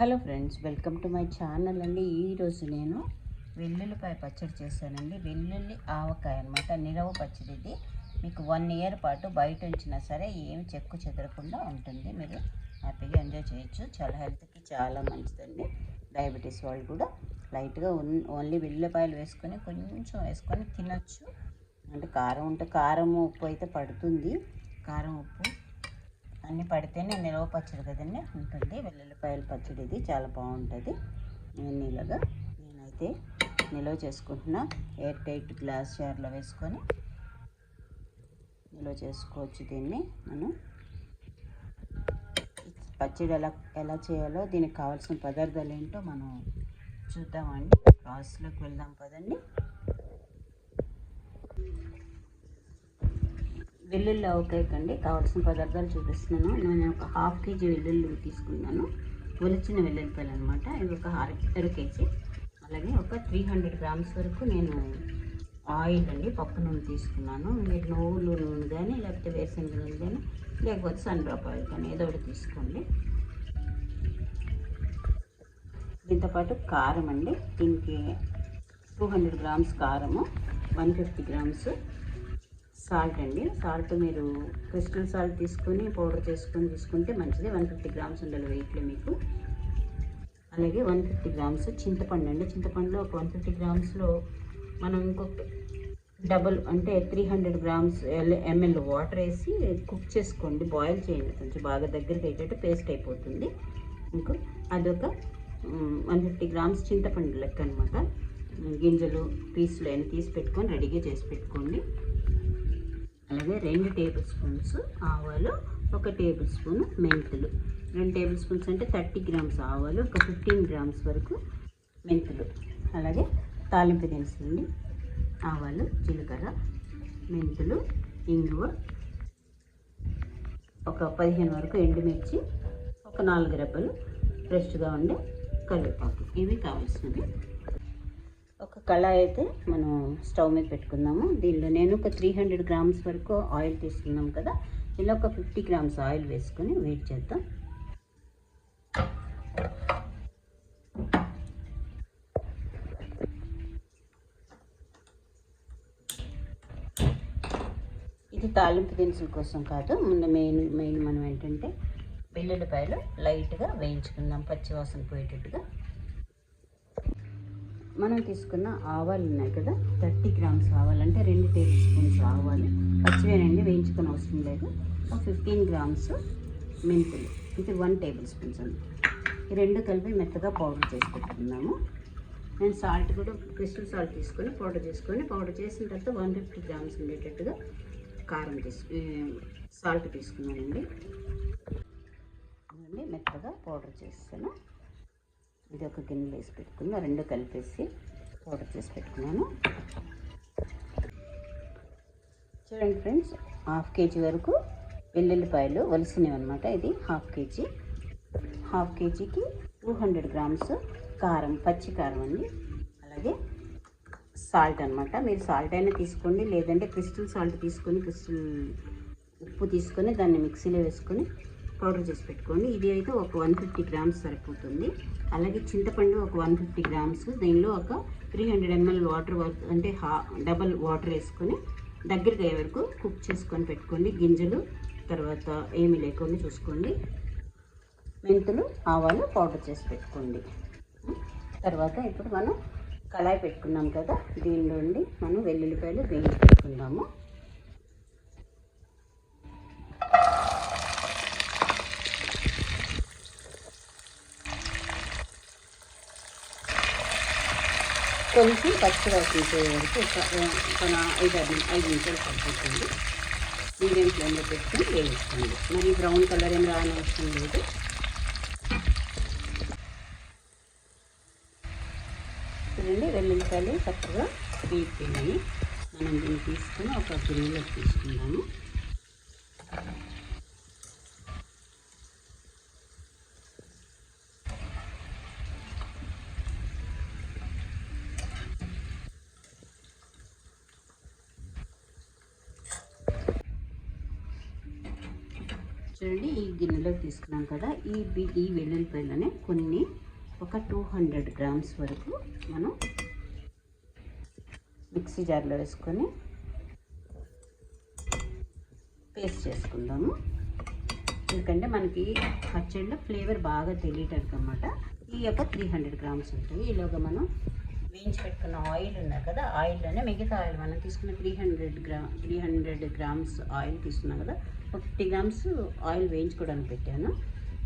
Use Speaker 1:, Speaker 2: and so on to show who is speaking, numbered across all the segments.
Speaker 1: Hello friends welcome to my channel అండి. ఈరోజు నేను వెల్లుల్లిపాయ పచ్చడి చేశానండి. వెల్లుల్లి ఆవకాయ అనమాట నిరవ పచ్చడి ఇది. మీకు వన్ ఇయర్ పాటు బయట ఉంచినా సరే ఏమి చెక్కు చెదరకుండా ఉంటుంది. మీరు హ్యాపీగా ఎంజాయ్ చేయొచ్చు. చాలా హెల్త్కి చాలా మంచిదండి. డయాబెటీస్ వాళ్ళు కూడా లైట్గా ఓన్లీ వెల్లుల్లిపాయలు వేసుకొని కొంచెం వేసుకొని తినొచ్చు. అంటే కారం ఉంటే కారం ఉప్పు అయితే పడుతుంది. కారం ఉప్పు అన్నీ పడితేనే నిలవ పచ్చడి కదండి? ఉంటుంది. వెల్లుల్లిపాయల పచ్చడి ఇది చాలా బాగుంటుంది. నీళ్ళగా నేనైతే నిల్వ చేసుకుంటున్నా. ఎయిర్ టైట్ గ్లాస్ జార్లో వేసుకొని నిల్వ చేసుకోవచ్చు దీన్ని మనం. పచ్చడి ఎలా ఎలా చేయాలో దీనికి కావాల్సిన పదార్థాలు ఏంటో మనం చూద్దామండి. ప్రాసెస్లోకి వెళ్దాం పదండి. వెల్లుల్లి ఆవకాయకండి కావాల్సిన పదార్థాలు చూపిస్తున్నాను. నేను ఒక హాఫ్ కేజీ వెల్లుల్లి తీసుకున్నాను. ఒలిచిన వెల్లుల్లిపాయలు అనమాట ఇది ఒక అర అర కేజీ. అలాగే ఒక త్రీ హండ్రెడ్ గ్రామ్స్ వరకు నేను ఆయిల్ అండి పప్పు నూనె తీసుకున్నాను. మీరు నువ్వులు నూనె కానీ లేకపోతే వేరుశనగ నూనె కానీ లేకపోతే సన్ డ్రాప్ ఆయిల్ కానీ ఏదో ఒకటి తీసుకోండి. దీంతోపాటు కారం అండి. దీనికి టూ హండ్రెడ్ గ్రామ్స్ కారము వన్ ఫిఫ్టీ గ్రామ్స్ సాల్ట్ అండి. సాల్ట్ మీరు క్రిస్టల్ సాల్ట్ తీసుకొని పౌడర్ చేసుకొని తీసుకుంటే మంచిది. వన్ ఫిఫ్టీ గ్రామ్స్ ఉండాలి వెయిట్లో మీకు. అలాగే వన్ ఫిఫ్టీ గ్రామ్స్ చింతపండు అండి. చింతపండులో ఒక వన్ ఫిఫ్టీ గ్రామ్స్లో మనం ఇంకొక డబల్ అంటే three hundred grams ML water వేసి కుక్ చేసుకోండి. బాయిల్ చేయండి. కొంచెం బాగా దగ్గరికి అయ్యేటట్టు పేస్ట్ అయిపోతుంది. ఇంకా అదొక వన్ ఫిఫ్టీ గ్రామ్స్ చింతపండు లెక్క అనమాట గింజలు పీసులు అన్నీ తీసి పెట్టుకొని రెడీగా చేసి పెట్టుకోండి. అలాగే రెండు టేబుల్ స్పూన్స్ ఆవాలు ఒక టేబుల్ స్పూన్ మెంతులు. రెండు టేబుల్ స్పూన్స్ అంటే థర్టీ గ్రామ్స్ ఆవాలు ఒక ఫిఫ్టీన్ గ్రామ్స్ వరకు మెంతులు. అలాగే తాలింపు దినుసులండి ఆవాలు జీలకర్ర మెంతులు ఇంగువ ఒక పదిహేను వరకు ఎండుమిర్చి ఒక నాలుగు రెబ్బలు ఫ్రెష్గా ఉండే కరివేపాకు. ఇవి కావాల్సినవి. ఒక కళాయి అయితే మనం స్టవ్ మీద పెట్టుకుందాము. దీనిలో నేను ఒక త్రీ హండ్రెడ్ గ్రామ్స్ వరకు ఆయిల్ తీసుకున్నాం కదా. ఇలా ఒక ఫిఫ్టీ గ్రామ్స్ ఆయిల్ వేసుకొని వెయిట్ చేద్దాం. ఇది తాలింపు దినుసుల కోసం కాదు. ముందు మెయిన్ మెయిన్ మనం ఏంటంటే వెల్లుల్లిపాయలు లైట్గా వేయించుకుందాం. పచ్చివాసన పోయేటట్టుగా. మనం తీసుకున్న ఆవాలు ఉన్నాయి కదా థర్టీ గ్రామ్స్ ఆవాలు అంటే రెండు టేబుల్ స్పూన్స్ ఆవాలు. పచ్చివేనండి వేయించుకొని అవసరం లేదు. ఒక ఫిఫ్టీన్ గ్రామ్స్ మెంతులు ఇది వన్ టేబుల్ స్పూన్స్ అండి. ఈ రెండు కలిపి మెత్తగా పౌడర్ చేసి పెట్టుకున్నాము నేను సాల్ట్ కూడా క్రిస్టల్ సాల్ట్ తీసుకొని పౌడర్ చేసుకొని పౌడర్ చేసిన తర్వాత వన్ ఫిఫ్టీ గ్రామ్స్ ఉండేటట్టుగా కారం తీసుకు సాల్ట్ తీసుకున్నానండి. మెత్తగా పౌడర్ చేస్తాను. ఇది ఒక గిన్నెలో వేసి పెట్టుకున్నా రెండు కలిపేసి పౌడర్ చేసి పెట్టుకున్నాను. చూడండి ఫ్రెండ్స్ హాఫ్ కేజీ వరకు వెల్లుల్లిపాయలు వలసినవి అనమాట ఇది హాఫ్ కేజీ. హాఫ్ కేజీకి టూ హండ్రెడ్ గ్రామ్స్ కారం పచ్చి కారం అండి. అలాగే సాల్ట్ అనమాట మీరు సాల్ట్ అయినా తీసుకోండి లేదంటే క్రిస్టల్ సాల్ట్ తీసుకొని క్రిస్టల్ ఉప్పు తీసుకొని దాన్ని మిక్సీలో వేసుకొని పౌడర్ చేసి పెట్టుకోండి. ఇది అయితే ఒక వన్ ఫిఫ్టీ గ్రామ్స్ సరిపోతుంది. అలాగే చింతపండు ఒక వన్ ఫిఫ్టీ గ్రామ్స్ దీనిలో ఒక త్రీ హండ్రెడ్ ఎంఎల్ వాటర్ అంటే హా డబల్ వాటర్ వేసుకొని దగ్గరికి అయ్యే వరకు కుక్ చేసుకొని పెట్టుకోండి. గింజలు తర్వాత ఏమి లేకుండా చూసుకోండి. మెంతులు ఆవాలు పౌడర్ చేసి పెట్టుకోండి. తర్వాత ఇప్పుడు మనం కళాయి పెట్టుకున్నాం కదా దీనిలో మనం వెల్లుల్లిపాయలు వేయించి పెట్టుకుందాము. కొంచెం పచ్చివాసన పోయే వరకు ఒక ఒక ఐదు ఆరు ఐదు నిమిషాలు సరిపోతుంది మీడియం ఫ్లేమ్లో పెట్టుకుని వేయించుకోండి. మరి బ్రౌన్ కలర్ ఏం రాని అవసరం లేదు. చూడండి వెల్లుల్లిపాయలు చక్కగా వేగిపోయినాయి మనం దీన్ని తీసుకుని ఒక గిన్నెలోకి తీసుకుందాము. చూడండి ఈ గిన్నెలోకి తీసుకున్నాం కదా ఈ ఈ వెల్లుల్లిపాయలనే కొన్ని ఒక టూ హండ్రెడ్ గ్రామ్స్ వరకు మనం మిక్సీ జార్లో వేసుకొని పేస్ట్ చేసుకుందాము. ఎందుకంటే మనకి పచ్చడిలో ఫ్లేవర్ బాగా తెలియటానికి అనమాట ఈ యొక్క త్రీ హండ్రెడ్ గ్రామ్స్ ఉంటుంది ఈలోగా మనం వేయించి పెట్టుకున్న ఆయిల్ ఉన్నాయి కదా ఆయిల్లోనే మిగతా ఆయిల్ మనం తీసుకున్న three hundred gram three hundred grams oil తీసుకున్నాం కదా ఒక ఫిఫ్టీ గ్రామ్స్ ఆయిల్ వేయించుకోవడానికి పెట్టాను.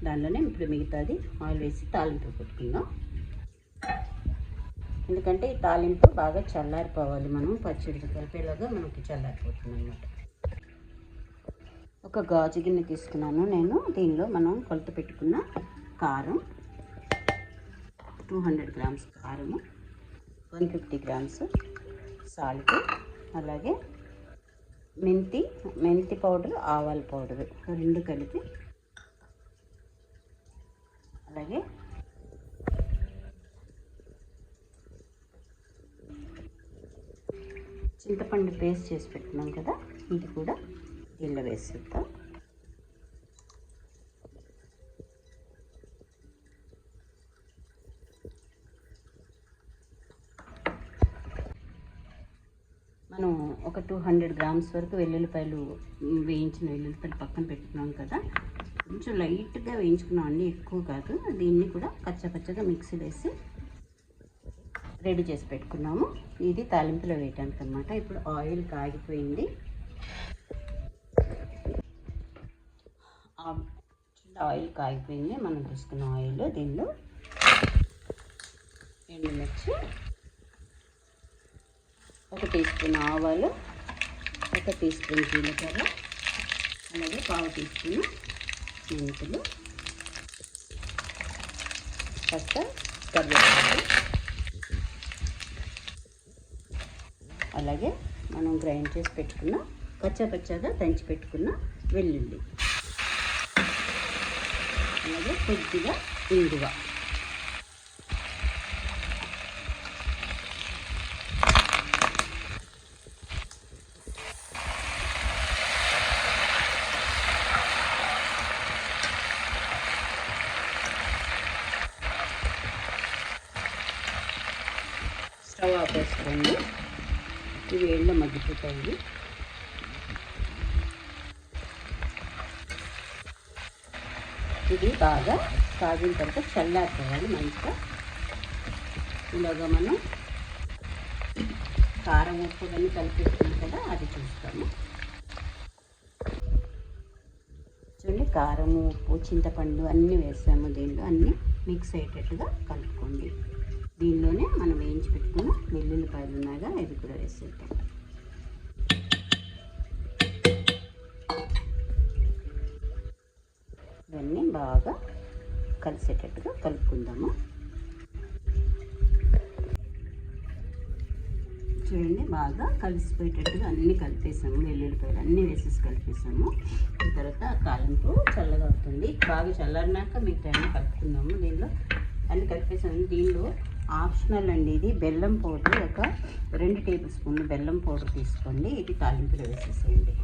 Speaker 1: దానిలోనే ఇప్పుడు మిగతాది ఆయిల్ వేసి తాలింపు పెట్టుకుందాం. ఎందుకంటే ఈ తాలింపు బాగా చల్లారిపోవాలి మనం పచ్చడి కలిపేలాగా మనకి చల్లారిపోతుంది అనమాట ఒక గాజు గిన్నె తీసుకున్నాను నేను. దీనిలో మనం కొలత పెట్టుకున్న కారం టూ హండ్రెడ్ గ్రామ్స్ కారము వన్ ఫిఫ్టీ గ్రామ్స్ సాల్ట్ అలాగే మెంతి మెంతి పౌడర్ ఆవాల పౌడర్ రెండు కలిపి. అలాగే. చింతపండు పేస్ట్ చేసి పెట్టుకున్నాం కదా ఇది కూడా దీనిలో వేసేద్దాం మనం ఒక టూ హండ్రెడ్ గ్రామ్స్ వరకు వెల్లుల్లిపాయలు వేయించిన వెల్లుల్లిపాయలు పక్కన పెట్టుకున్నాం కదా. కొంచెం లైట్గా వేయించుకున్నాం అండి ఎక్కువ కాదు. దీన్ని కూడా కచ్చపచ్చగా మిక్సీ వేసి రెడీ చేసి పెట్టుకున్నాము. ఇది తాలింపులో వేయటానికి అనమాట ఇప్పుడు ఆయిల్ కాగిపోయింది. ఆయిల్ కాగిపోయింది. మనం తీసుకున్న ఆయిల్ దీనిలో ఎండుమిర్చి ఒక టీ స్పూన్ ఆవాలు ఒక టీ స్పూన్ జీలకర్ర అలాగే పావు టీ స్పూన్ మెంతులు కాస్త కరివేపాకు. అలాగే మనం గ్రైండ్ చేసి పెట్టుకున్న కచ్చాపచ్చాగా దంచి పెట్టుకున్న వెల్లుల్లి. అలాగే కొద్దిగా ఇంగువ స్టవ్ ఆపేసుకోండి ఇవి ఏళ్ళ మగ్గిపోతాయి ఇది బాగా కాగిన తర్వాత చల్లారిపోవాలి మంచిగా. ఇలాగా మనం కారం ఉప్పు కానీ కలిపేసుకున్నాం కదా అది చూస్తాము. చూడండి కారం ఉప్పు చింతపండు అన్నీ వేసాము దీనిలో. అన్నీ మిక్స్ అయ్యేటట్టుగా కలుపుకోండి. దీనిలోనే మనం వేయించి పెట్టుకున్న వెల్లుల్లిపాయలు ఉన్నాగా ఇవి కూడా వేసేద్దాం. ఇవన్నీ బాగా కలిసేటట్టుగా కలుపుకుందాము. చూడండి బాగా కలిసిపోయేటట్టుగా అన్నీ కలిపేసాము. వెల్లుల్లిపాయలు అన్నీ వేసేసి కలిపేసాము. తర్వాత తర్వాత తాలింపు చల్లగా అవుతుంది. బాగా చల్లారినాక మీకు అన్నీ కలుపుకుందాము దీనిలో. అన్నీ కలిపేసాము. దీనిలో ఆప్షనల్ అండి ఇది. బెల్లం పౌడర్ ఒక రెండు టేబుల్ స్పూన్లు బెల్లం పౌడర్ తీసుకోండి. ఇది తాలింపులో వేసేసేయండి.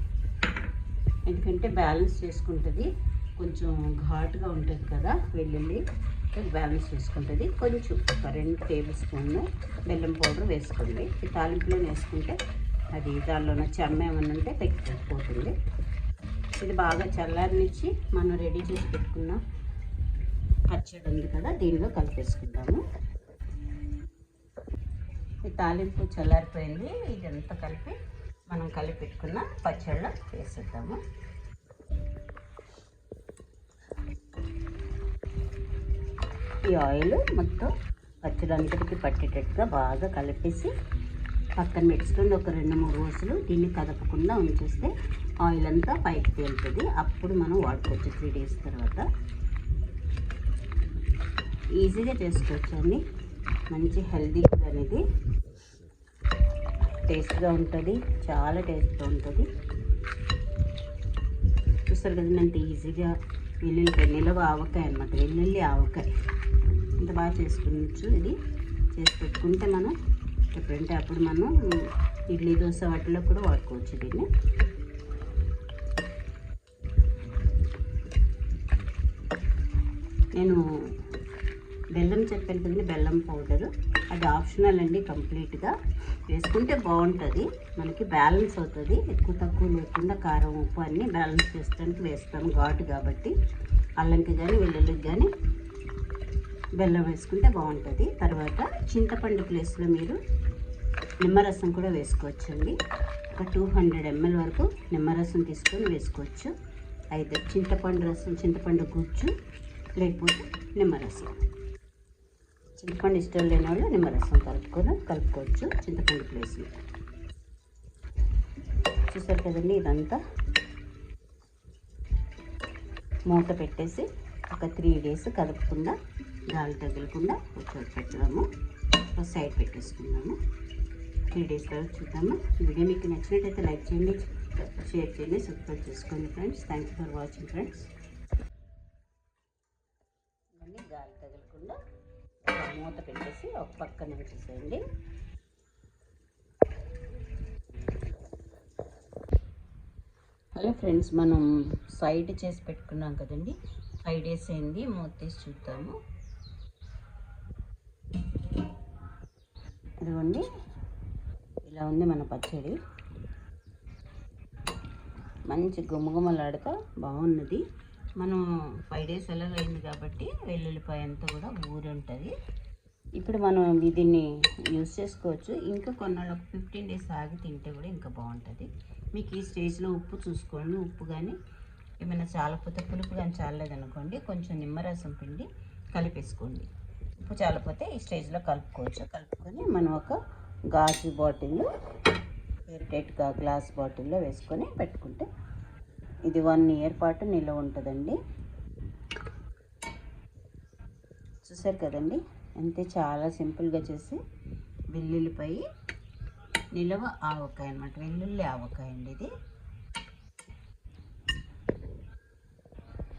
Speaker 1: ఎందుకంటే బ్యాలెన్స్ చేసుకుంటుంది. కొంచెం ఘాటుగా ఉంటుంది కదా వెల్లుల్లి. బ్యాలెన్స్ చేసుకుంటుంది. కొంచెం ఒక రెండు టేబుల్ స్పూన్ బెల్లం పౌడర్ వేసుకోండి. ఈ తాలింపులో వేసుకుంటే అది దానిలో ఉన్న చెమ్మ ఏమన్నా ఉంటే తగ్గిపోతుంది ఇది బాగా చల్లారనిచ్చి మనం రెడీ చేసి పెట్టుకున్న పచ్చడి ఉంది కదా దీనిలో కలిపేసుకుంటాము ఈ తాలింపు చల్లారిపోయింది. ఇదంతా కలిపి మనం కలిపి పెట్టుకున్న పచ్చళ్ళ వేసేద్దాము. ఈ ఆయిల్ మొత్తం పచ్చడంతటికి పట్టేటట్టుగా బాగా కలిపేసి పక్కన పెట్టుకుని ఒక రెండు మూడు రోజులు దీన్ని కదపకుండా ఉంచేస్తే ఆయిల్ అంతా పైకి తేలుతుంది. అప్పుడు మనం వాడుకోవచ్చు త్రీ డేస్ తర్వాత. ఈజీగా చేసుకోవచ్చు అండి. మంచి హెల్దీ ఫుడ్ అనేది టేస్ట్గా ఉంటుంది చాలా టేస్ట్గా ఉంటుంది. చూస్తారు కదా అంత ఈజీగా వెల్లుల్లి నిలవ ఆవకాయ అనమాట వెల్లుల్లి ఆవకాయ. ఇంత బాగా చేసుకోవచ్చు ఇది చేసి పెట్టుకుంటే మనం ఎప్పుడంటే అప్పుడు మనం ఇడ్లీ దోశ వాటిలో కూడా వాడుకోవచ్చు దీన్ని. నేను బెల్లం చెప్పాను కదండి బెల్లం పౌడరు. అది ఆప్షనల్ అండి కంప్లీట్గా. వేసుకుంటే బాగుంటుంది. మనకి బ్యాలెన్స్ అవుతుంది. ఎక్కువ తక్కువ లేకుండా కారం ఉప్పు అన్నీ బ్యాలెన్స్ చేసుకోవడానికి వేస్తాం ఘాటు కాబట్టి. అల్లంకి కానీ వెల్లుల్లికి కానీ బెల్లం వేసుకుంటే బాగుంటుంది. తర్వాత చింతపండు ప్లేస్లో మీరు నిమ్మరసం కూడా వేసుకోవచ్చండి. ఒక టూ హండ్రెడ్ ఎంఎల్ వరకు నిమ్మరసం తీసుకొని వేసుకోవచ్చు. అయితే చింతపండు రసం చింతపండు గుజ్జు లేకపోతే నిమ్మరసం. చింతపండు ఇష్టం లేని వాళ్ళు నిమ్మరసం కలుపుకొని కలుపుకోవచ్చు. చింతపండు ప్లేస్లో చూసారు కదండి ఇదంతా? మూత పెట్టేసి ఒక త్రీ డేస్ కదపకుండా గాలి తగలకుండా ఒక పెట్టడము ఒక సైడ్ పెట్టేసుకున్నాము త్రీ డేస్ తర్వాత చూద్దాము. ఈ వీడియో మీకు నచ్చినట్టయితే లైక్ చేయండి షేర్ చేయండి సబ్స్క్రైబ్ చేసుకోండి friends. Thanks for watching friends ఇవన్నీ గాలి తగలకుండా ఒక మూత పెట్టేసి ఒక పక్కన పెట్టేసేయండి. హలో ఫ్రెండ్స్ మనం సైడ్ చేసి పెట్టుకున్నాం కదండి. ఫైవ్ డేస్ అయింది మూత తీసి చూద్దాము. ఇదిగోండి ఇలా ఉంది మన పచ్చడి. మంచి గుమగుమలాడుతా బాగున్నది. మనం ఫైవ్ డేస్ ఎలా అయింది కాబట్టి వెల్లుల్లిపాయ అంతా కూడా ఊరుంటుంది. ఇప్పుడు మనం దీన్ని యూస్ చేసుకోవచ్చు. ఇంకా కొన్నాళ్ళు ఒక ఫిఫ్టీన్ డేస్ ఆగి తింటే కూడా ఇంకా బాగుంటుంది. మీకు ఈ స్టేజ్లో ఉప్పు చూసుకోండి. ఉప్పు కానీ ఏమైనా చాలకపోతే పులుపు కానీ చాలలేదనుకోండి కొంచెం నిమ్మరసం పిండి కలిపేసుకోండి. ఉప్పు చాలకపోతే ఈ స్టేజ్లో కలుపుకోవచ్చు. కలుపుకొని మనం ఒక గాజు బాటిల్లో ఎయిర్టైట్గా గ్లాస్ బాటిల్లో వేసుకొని పెట్టుకుంటే ఇది వన్ ఇయర్ పాటు నిల్వ ఉంటుందండి. చూసారు కదండి? అంతే చాలా సింపుల్గా చేసి వెల్లుల్లిపై నిలవ ఆవకాయ అనమాట వెల్లుల్లి ఆవకాయ అండి ఇది.